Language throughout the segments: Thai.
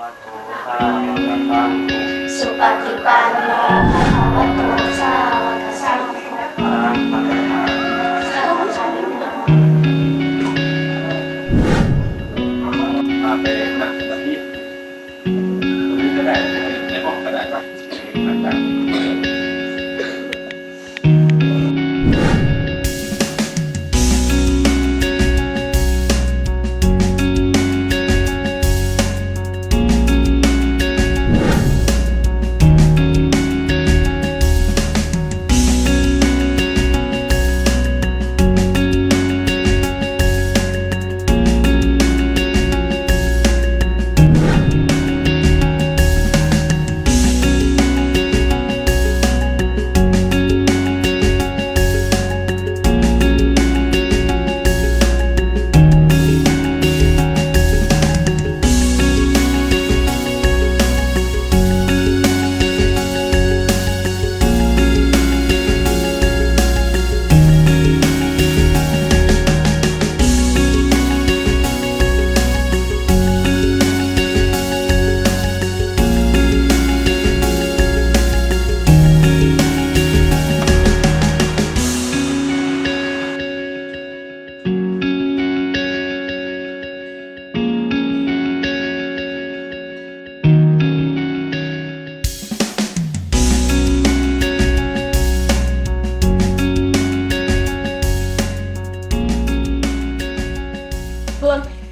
วะ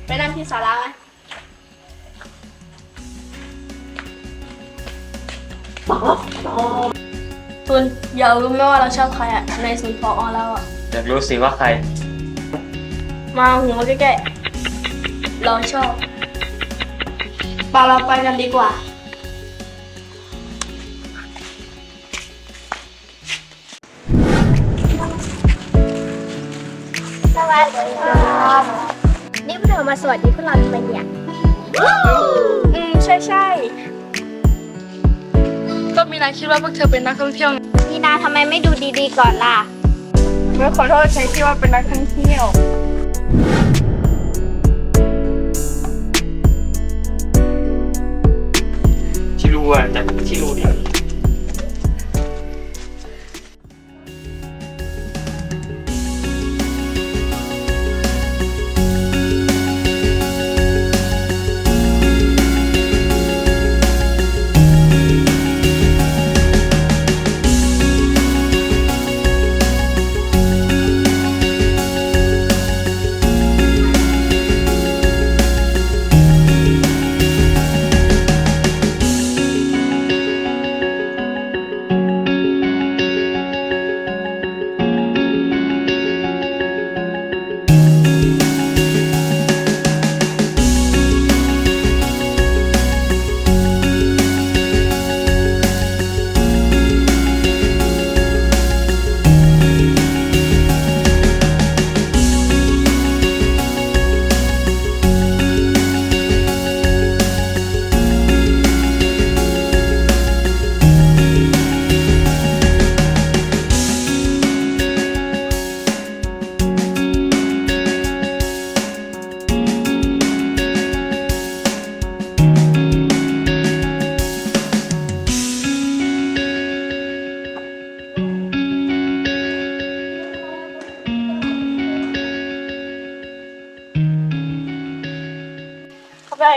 ไปนั่งที่ศาลาไหมคุณอยากรู้ไหมว่าเราชอบใครอะในศูนย์พออเราอะอยากรู้สิว่าใคร มาหัวใกล้ๆเราชอบปาเราไปกันดีกว่า สวัสดีครับ นี่พวกเธอมาสวัสดีพวกเราทำไมเนี่ยอืมใช่ใช่ก็มีนายคิดว่าพวกเธอเป็นนักท่องเที่ยวไงพี่นาทำไมไม่ดูดีๆก่อนล่ะเมื่อขอโทษใช้คิดว่าเป็นนักท่องเที่ยวที่รู้อะแต่ที่รู้ดิเขา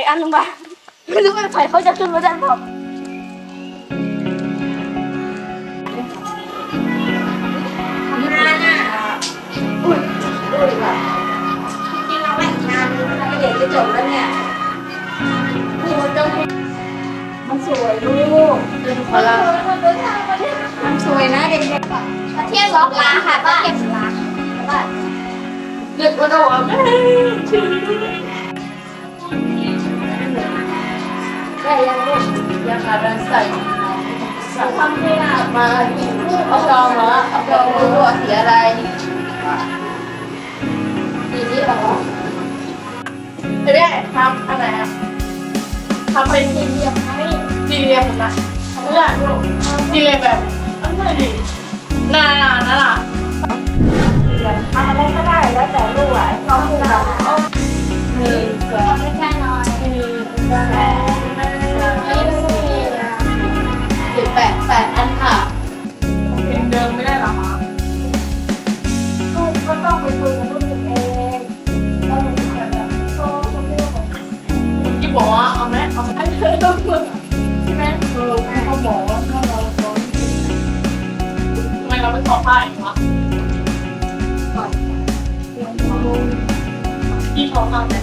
อันนึงไปไม่รู้ว่าใครเขาจะขึ้นมาได้เปล่าจริงๆเราไม่อีกนานนึงนะคะเด็กจะจบแล้วเนี่ยมันสวยลูกขอลามันสวยนะเด็กๆมาเที่ยวล็อกล้าค่ะมาเที่ยวล้าบ้านเด็กก็ต้อ ว่าแม่ได้ยังลูกยังขาดแรงใส่ทำไม่ได้มาเอาจองเหรอเอาจองรู้ว่าสีอะไรสีนี้เหรอจะได้ทำอันไหนอะทำเป็นเรียบไหมสี่เหลี่ยมนะเพื่อนสี่เหลี่ยมแบบอันไหนดิหนาหนาหนาหนาทำอะไรก็ได้แล้วแต่ลูกอะชอบลูกเรามีสวยำไมเราไม่ขอผ้าอีกวะพี่ขอผ้าไหม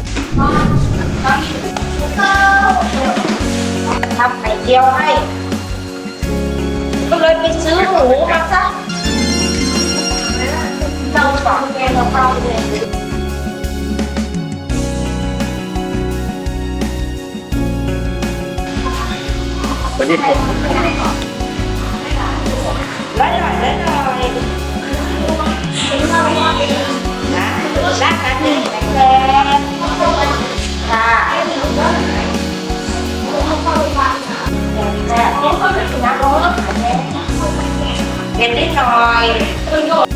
ทำไข่เจียวให้ ก็เลยไปซื้อหมูมาซะเราสองแกงกับเราเลยวันนี้ผมร้อยห น่อยร้อยหน่อยนะรักกันนี่แข็งแรงค่ะเผ็ดนิดหน่อย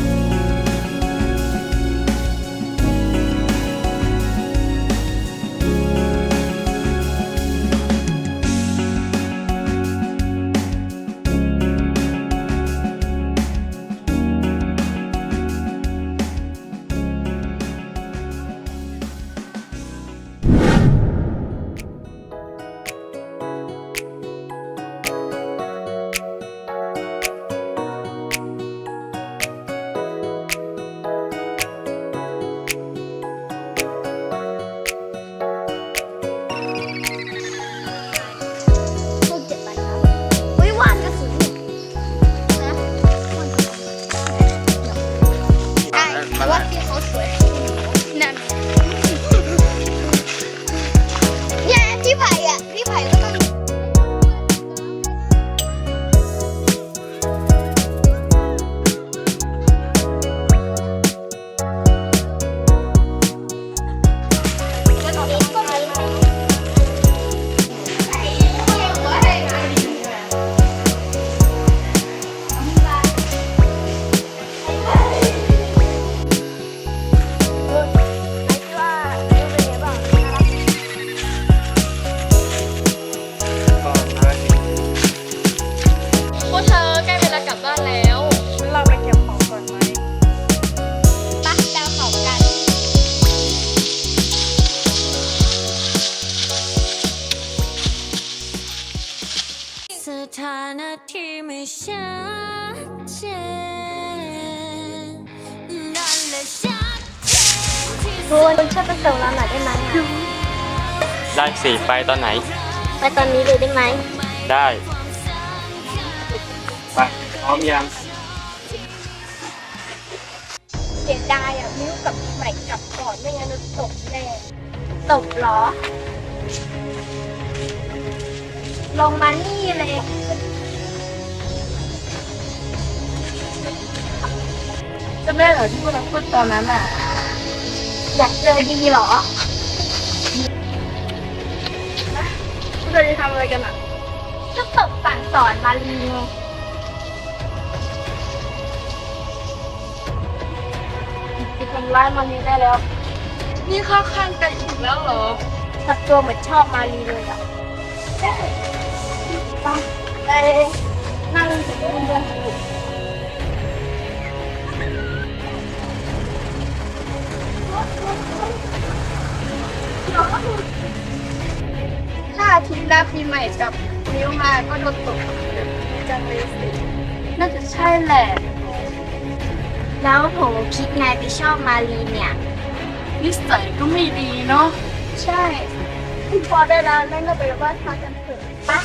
ที่ไม่ชัดเจนนั่นแหละชัดเจนที่สุดคุณช่วยไปส่งเราหน่อยได้ไหมอะได้สิไปตอนไหน ไปตอนนี้เลยได้ไหมได้ไปพร้อมยัง เสียดายอะมิ้วกับใหม่กลับก่อนไม่งั้นเราตกแน่ตกเหรอ ลงมานี่เลย จะแม่เหรอที่พวกเราพูดตอนนั้นอะ อยากเจอดีเหรอพวกเธอจะทำอะไรกันอะก็ตกสั่งสอนมาลีไงจะทำร้ายมันนี้ได้แล้ว นี่เข้าข้างกันอีกแล้วเหรอทับตัวเหมือนชอบมาลีเลยอะไปนั่งถึงเรื่อง ถ้าอาทิตย์หน้าปีใหม่กับนิ้วมาก็โดนตกจะเลยสิน่าจะใช่แหละ แล้วโหคิดไงไปชอบมาลีเนี่ย นิสัยก็ไม่ดีเนาะ ใช่พอได้แล้วนั่นก็ไปบ้านพักกันเถอะปะ